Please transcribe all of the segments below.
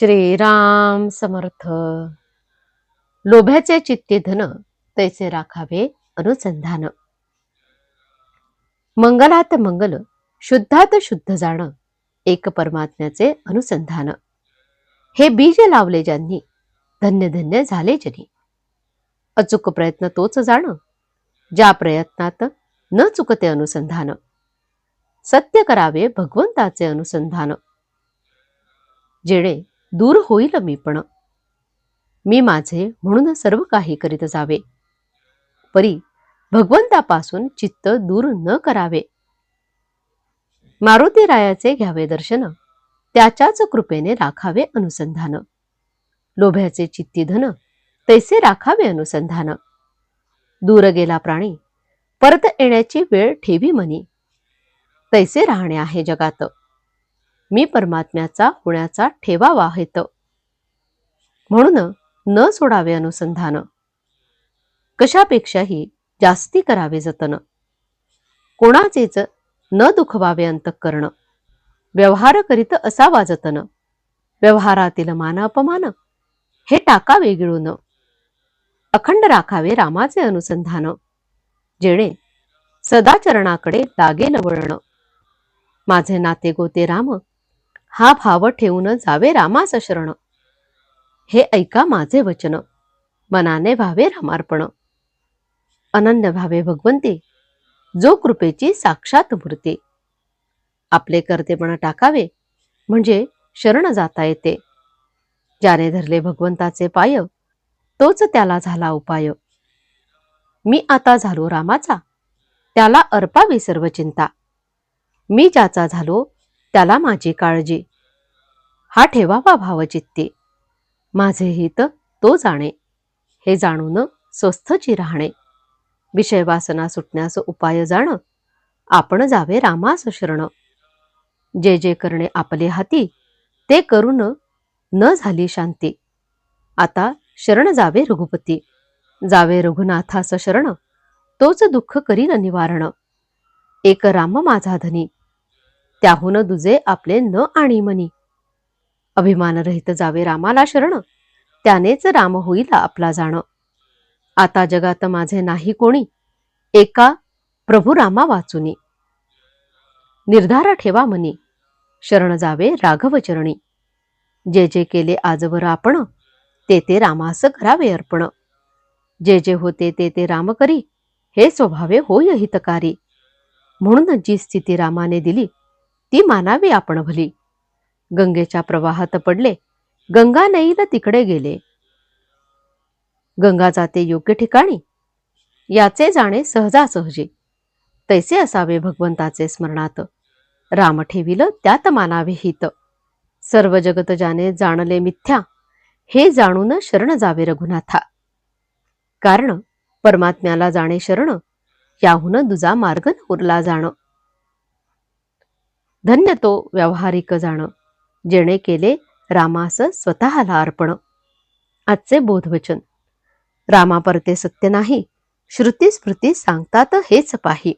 श्रीराम समर्थ. लोभ्याचे चित्ते धन तैसे राखावे अनुसंधान. मंगलात मंगल शुद्धात शुद्ध जाण एक परमात्म्याचे अनुसंधान. हे बीज लावले ज्यांनी धन्य धन्य झाले जनी अचूक प्रयत्न तोच जाण ज्या प्रयत्नात न चुकते अनुसंधान. सत्य करावे भगवंताचे अनुसंधान. जेणे दूर होईल मी पण. मी माझे म्हणून सर्व काही करीत जावे. परी भगवंतापासून चित्त दूर न करावे. मारुती रायाचे घ्यावे दर्शन त्याच्याच कृपेने राखावे अनुसंधान. लोभ्याचे चित्ती धन तैसे राखावे अनुसंधान. दूर गेला प्राणी परत येण्याची वेळ ठेवी मनी. तैसे राहणे आहे जगात. मी परमात्म्याचा होण्याचा ठेवावा हेत. म्हणून न सोडावे अनुसंधान. कशापेक्षाही जास्ती करावे जतन. कोणाचेच न दुखवावे अंतकरण. व्यवहार करीत असावा जतन. व्यवहारातील मान अपमान हे टाकावे गिळून. अखंड राखावे रामाचे अनुसंधान. जेणे सदाचरणाकडे लागेल वळण. माझे नाते गोते राम हा भाव ठेवून जावे रामास शरण. हे ऐका माझे वचन. मनाने व्हावे रामार्पण. अनन्य भावे भगवंते. जो कृपेची साक्षात मूर्ती. आपले कर्तेपण टाकावे म्हणजे शरण जाता येते. ज्याने धरले भगवंताचे पाय तोच त्याला झाला उपाय. मी आता झालो रामाचा. त्याला अर्पावी सर्व चिंता. मी ज्याचा झालो त्याला माझी काळजी. हा ठेवावा भावचित्ते. माझे हित तो जाणे. हे जाणून स्वस्थची राहणे. विषय वासना सुटण्यास उपाय जाणं. आपण जावे रामास शरण. जे जे करणे आपले हाती ते करून न झाली शांती. आता शरण जावे रघुपती. जावे रघुनाथास शरण. तोच दुःख करीन निवारण. एक राम माझा धनी. त्याहून दुजे आपले न आणि मनी. अभिमानरहित जावे रामाला शरण त्यानेच राम होईल आपला जाण. आता जगात माझे नाही कोणी एका प्रभू रामा वाचुनी. निर्धार ठेवा मनी शरण जावे राघव चरणी. जे जे केले आजवर आपण ते ते रामास करावे अर्पण. जे जे होते ते ते राम करी हे स्वभावे होय हितकारी. म्हणून जी स्थिती रामाने दिली ती मानावी आपण भली. गंगेच्या प्रवाहात पडले. गंगा नईला तिकडे गेले. गंगा जाते योग्य ठिकाणी. याचे जाणे सहजासहजी. तैसे असावे भगवंताचे स्मरणात. राम ठेविल त्यात मानावे हित. सर्व जगत जाणे जाणले मिथ्या. हे जाणून शरण जावे रघुनाथा. कारण परमात्म्याला जाणे शरण. याहून दुजा मार्ग उरला जाणं. धन्य तो व्यावहारिक जाणं जेणे केले रामास स्वतःला अर्पण. आजचे बोधवचन. रामापरते सत्य नाही श्रुती स्मृती सांगतात हेच पाही.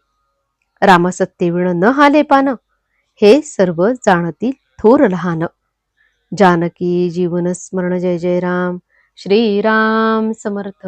रामसत्यविण न हाले पान हे सर्व जाणतील थोर लहान. जानकी जीवन स्मरण जय जय राम श्रीराम समर्थ.